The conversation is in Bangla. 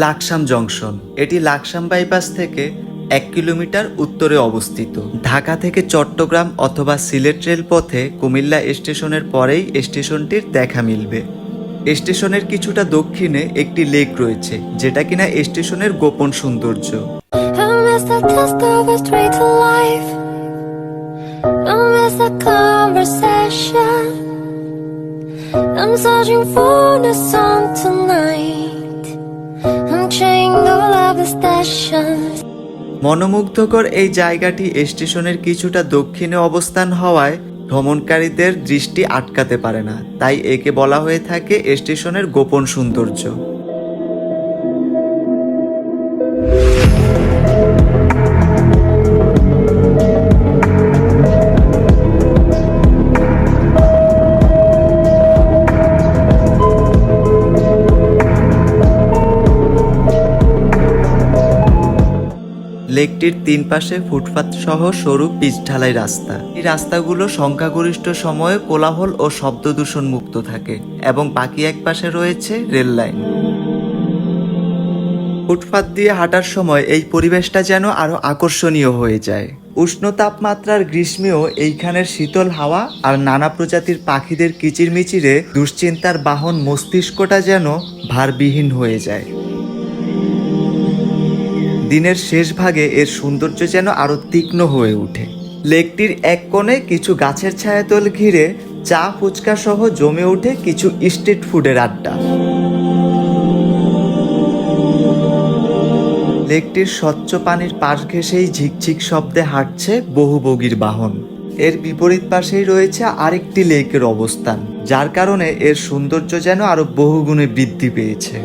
লাকসাম জংশন। এটি লাকসাম বাইপাস থেকে এক কিলোমিটার উত্তরে অবস্থিত। ঢাকা থেকে চট্টগ্রাম অথবা সিলেট রেল পথে কুমিল্লা স্টেশনের পরেই স্টেশনটির দেখা মিলবে। স্টেশনের কিছুটা দক্ষিণে একটি লেক রয়েছে, যেটা কিনা স্টেশনের গোপন সৌন্দর্য. I'm searching for the song tonight. মনোমুগ্ধকর এই জায়গাটি স্টেশনের কিছুটা দক্ষিণে অবস্থান হওয়ায় ভ্রমণকারীদের দৃষ্টি আটকাতে পারে না। তাই একে বলা হয়ে থাকে স্টেশনের গোপন সৌন্দর্য। লেকটির তিন পাশে ফুটপাত সহ সরু পিচ ঢালাই রাস্তা। এই রাস্তাগুলো সংখ্যাগরিষ্ঠ সময়ে কোলাহল ও শব্দ দূষণ মুক্ত থাকে এবং বাকি এক পাশে রয়েছে রেল লাইন। ফুটপাত দিয়ে হাঁটার সময় এই পরিবেশটা যেন আরও আকর্ষণীয় হয়ে যায়। উষ্ণ তাপমাত্রার গ্রীষ্মেও এইখানের শীতল হাওয়া আর নানা প্রজাতির পাখিদের কিচিরমিচিরে দুশ্চিন্তার বাহন মস্তিষ্কটা যেন ভারবিহীন হয়ে যায়। দিনের শেষ ভাগে এর সৌন্দর্য যেন আরও তীক্ষ্ণ হয়ে ওঠে। লেকটির এক কোণে কিছু গাছের ছায়াতল ঘিরে চা ফুচকা সহ জমে ওঠে কিছু স্ট্রিট ফুডের আড্ডা। লেকটির স্বচ্ছ পানির পাশ ঘেঁষেই ঝিকঝিক শব্দে হাঁটছে বহু বগির বাহন। এর বিপরীত পাশেই রয়েছে আরেকটি লেকের অবস্থান, যার কারণে এর সৌন্দর্য যেন আরও বহুগুণে বৃদ্ধি পেয়েছে।